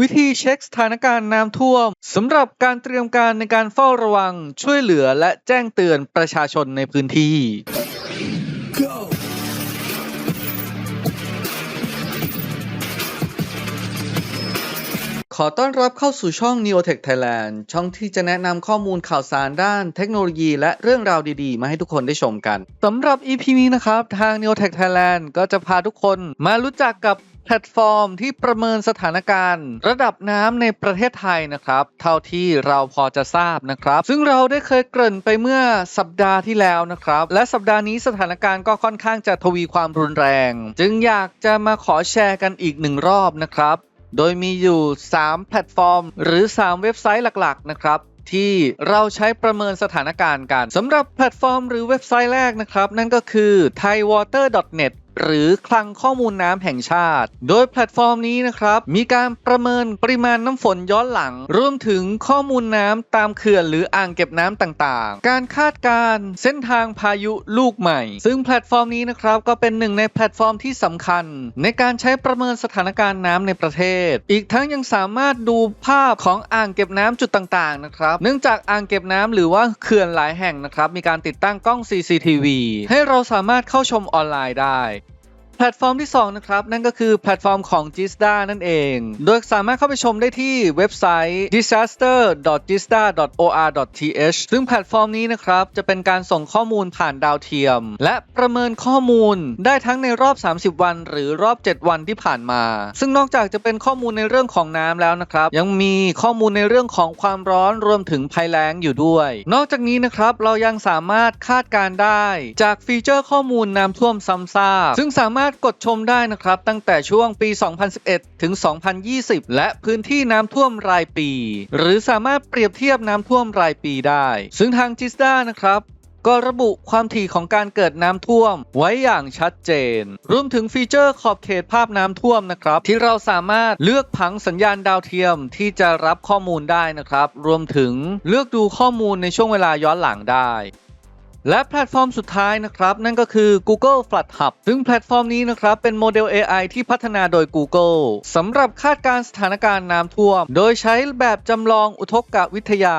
วิธีเช็คสถานการณ์น้ำท่วมสำหรับการเตรียมการในการเฝ้าระวังช่วยเหลือและแจ้งเตือนประชาชนในพื้นที่ ขอต้อนรับเข้าสู่ช่อง Neotech Thailand ช่องที่จะแนะนำข้อมูลข่าวสารด้านเทคโนโลยีและเรื่องราวดีๆ มาให้ทุกคนได้ชมกันสำหรับ EP นี้นะครับ ทาง Neotech Thailand ก็จะพาทุกคนมารู้จักกับ พลตฟอร์มที่ประเมินสถานการณ์ ระดับน้ำในประเทศไทยนะครับ เท่าที่เราพอจะทราบนะครับ ซึ่งเราได้เคยเกริ่นไปเมื่อสัปดาห์ที่แล้วนะครับ และสัปดาห์นี้สถานการณ์ก็ค่อนข้างจะทวีความรุนแรง จึงอยากจะมาขอแชร์กันอีกหนึ่งรอบนะครับ โดยมีอยู่ 3 แพลตฟอร์ม หรือ 3 เว็บไซต์หลักๆ นะครับที่เราใช้ประเมินสถานการณ์กันสำหรับแพลตฟอร์มหรือเว็บไซต์แรกนะครับ นั่นก็คือ thaiwater.net หรือคลังข้อมูลน้ำแห่งชาติ โดยแพลตฟอร์มนี้นะครับ มีการประเมินปริมาณน้ำฝนย้อนหลัง รวมถึงข้อมูลน้ำตามเขื่อนหรืออ่างเก็บน้ำต่างๆ การคาดการณ์เส้นทางพายุลูกใหม่ ซึ่งแพลตฟอร์มนี้นะครับก็เป็นหนึ่งในแพลตฟอร์มที่สำคัญ ในการใช้ประเมินสถานการณ์น้ำในประเทศ อีกทั้งยังสามารถดูภาพของอ่างเก็บน้ำจุดต่างๆนะครับ เนื่องจากอ่างเก็บน้ำหรือว่าเขื่อนหลายแห่งนะครับมีการติดตั้งกล้อง CCTV ให้เราสามารถเข้าชมออนไลน์ได้ แพลตฟอร์มที่ 2 นะครับ นั่นก็คือแพลตฟอร์มของ Gista นั่นเอง โดยสามารถเข้าไปชมได้ที่เว็บไซต์ disaster.gista.or.th ซึ่งแพลตฟอร์มนี้นะครับ จะเป็นการส่งข้อมูลผ่านดาวเทียม และประเมินข้อมูลได้ทั้งในรอบ 30 วัน หรือรอบ 7 วันที่ผ่านมา ซึ่งนอกจากจะเป็นข้อมูลในเรื่องของน้ำแล้วนะครับ ยังมีข้อมูลในเรื่องของความร้อนรวมถึงภัยแล้งอยู่ด้วย นอกจากนี้นะครับเรายังสามารถคาดการได้ จากฟีเจอร์ข้อมูลน้ำท่วมซ้ำซากซึ่งสามารถกดชมได้นะครับ ตั้งแต่ช่วงปี 2011 ถึง 2020 และพื้นที่น้ำท่วมรายปี หรือสามารถเปรียบเทียบน้ำท่วมรายปีได้ ซึ่งทางจิสดานะครับก็ระบุความถี่ของการเกิดน้ำท่วมไว้อย่างชัดเจน รวมถึงฟีเจอร์ขอบเขตภาพน้ำท่วมนะครับ ที่เราสามารถเลือกผังสัญญาณดาวเทียมที่จะรับข้อมูลได้นะครับ รวมถึงเลือกดูข้อมูลในช่วงเวลาย้อนหลังได้ และแพลตฟอร์มสุดท้ายนะครับ นั่นก็คือ Google Flood Hub ซึ่งแพลตฟอร์มนี้นะครับ เป็นโมเดล AI ที่พัฒนาโดย Google สำหรับคาดการสถานการณ์น้ำท่วม โดยใช้แบบจำลองอุทกวิทยา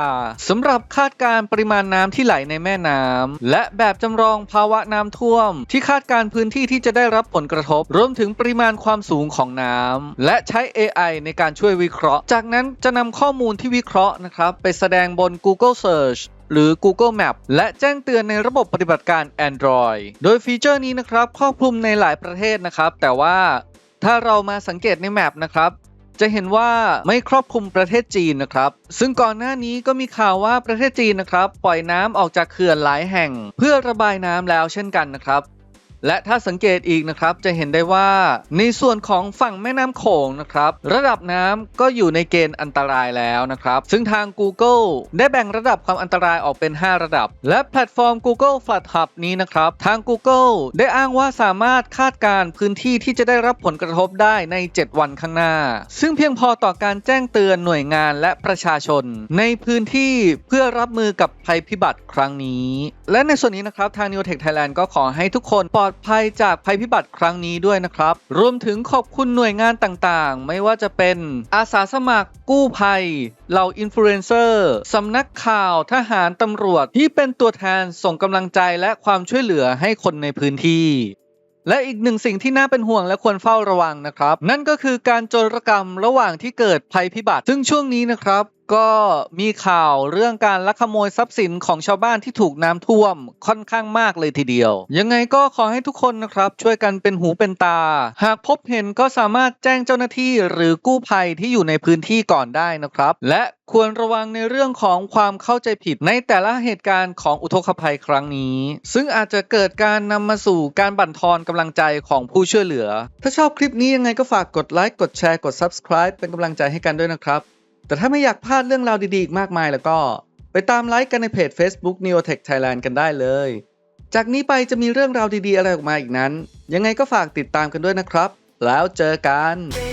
สำหรับคาดการปริมาณน้ำที่ไหลในแม่น้ำและแบบจำลองภาวะน้ำท่วม ที่คาดการพื้นที่ที่จะได้รับผลกระทบ รวมถึงปริมาณความสูงของน้ำและใช้ AI ในการช่วยวิเคราะห์ จากนั้นจะนำข้อมูลที่วิเคราะห์นะครับไปแสดงบน Google Search หรือ Google Map และแจ้งเตือนในระบบปฏิบัติการ Android โดยฟีเจอร์นี้นะครับครอบคลุมในหลายประเทศนะครับ แต่ว่าถ้าเรามาสังเกตในแมปนะครับจะเห็นว่าไม่ครอบคลุมประเทศจีนนะครับ ซึ่งก่อนหน้านี้ก็มีข่าวว่าประเทศจีนนะครับ ปล่อยน้ำออกจากเขื่อนหลายแห่ง เพื่อระบายน้ำแล้วเช่นกันนะครับ และถ้าสังเกตอีกนะครับจะเห็นได้ว่า ในส่วนของฝั่งแม่น้ำโขงนะครับระดับน้ำก็อยู่ในเกณฑ์อันตรายแล้วนะครับซึ่งทาง Google ได้แบ่งระดับความอันตรายออกเป็น 5 ระดับ และแพลตฟอร์ม Google Flood Hub นี้นะครับทาง Google ได้อ้างว่าสามารถคาดการณ์พื้นที่ที่จะได้รับผลกระทบได้ใน 7 วันข้างหน้า ซึ่งเพียงพอต่อการแจ้งเตือนหน่วยงานและประชาชน ในพื้นที่เพื่อรับมือกับภัยพิบัติครั้งนี้ และในส่วนนี้นะครับทาง Neotech Thailand ก็ขอให้ทุกคนปลอดดภัยจากภัยพิบัติครั้งนี้ด้วยนะครับ รวมถึงขอบคุณหน่วยงานต่างๆ ไม่ว่าจะเป็นอาสาสมัครกู้ภัยเหล่าอินฟลูเอนเซอร์สำนักข่าวทหารตำรวจที่เป็นตัวแทนส่งกำลังใจและความช่วยเหลือให้คนในพื้นที่และอีกหนึ่งสิ่งที่น่าเป็นห่วงและควรเฝ้าระวังนะครับ นั่นก็คือการโจรกรรมระหว่างที่เกิดภัยพิบัติ ซึ่งช่วงนี้นะครับ ก็มีข่าวเรื่องการลักขโมยทรัพย์สินของชาวบ้านที่ถูกน้ำท่วมค่อนข้างมากเลยทีเดียว ยังไงก็ขอให้ทุกคนนะครับช่วยกันเป็นหูเป็นตา หากพบเห็นก็สามารถแจ้งเจ้าหน้าที่หรือกู้ภัยที่อยู่ในพื้นที่ก่อนได้นะครับ และควรระวังในเรื่องของความเข้าใจผิดในแต่ละเหตุการณ์ของอุทกภัยครั้งนี้ ซึ่งอาจจะเกิดการนำมาสู่การบั่นทอนกำลังใจของผู้ช่วยเหลือ ถ้าชอบคลิปนี้ยังไงก็ฝากกดไลค์กดแชร์กด Subscribe เป็นกำลังใจให้กันด้วยนะครับ แต่ถ้าไม่อยากพลาดเรื่องราวดีๆอีกมากมายแล้วก็ ไปตามไลค์กันในเพจ Facebook Neotech Thailand กันได้เลย จากนี้ไปจะมีเรื่องราวดีๆอะไรออกมาอีกนั้น ยังไงก็ฝากติดตามกันด้วยนะครับ แล้วเจอกัน Baby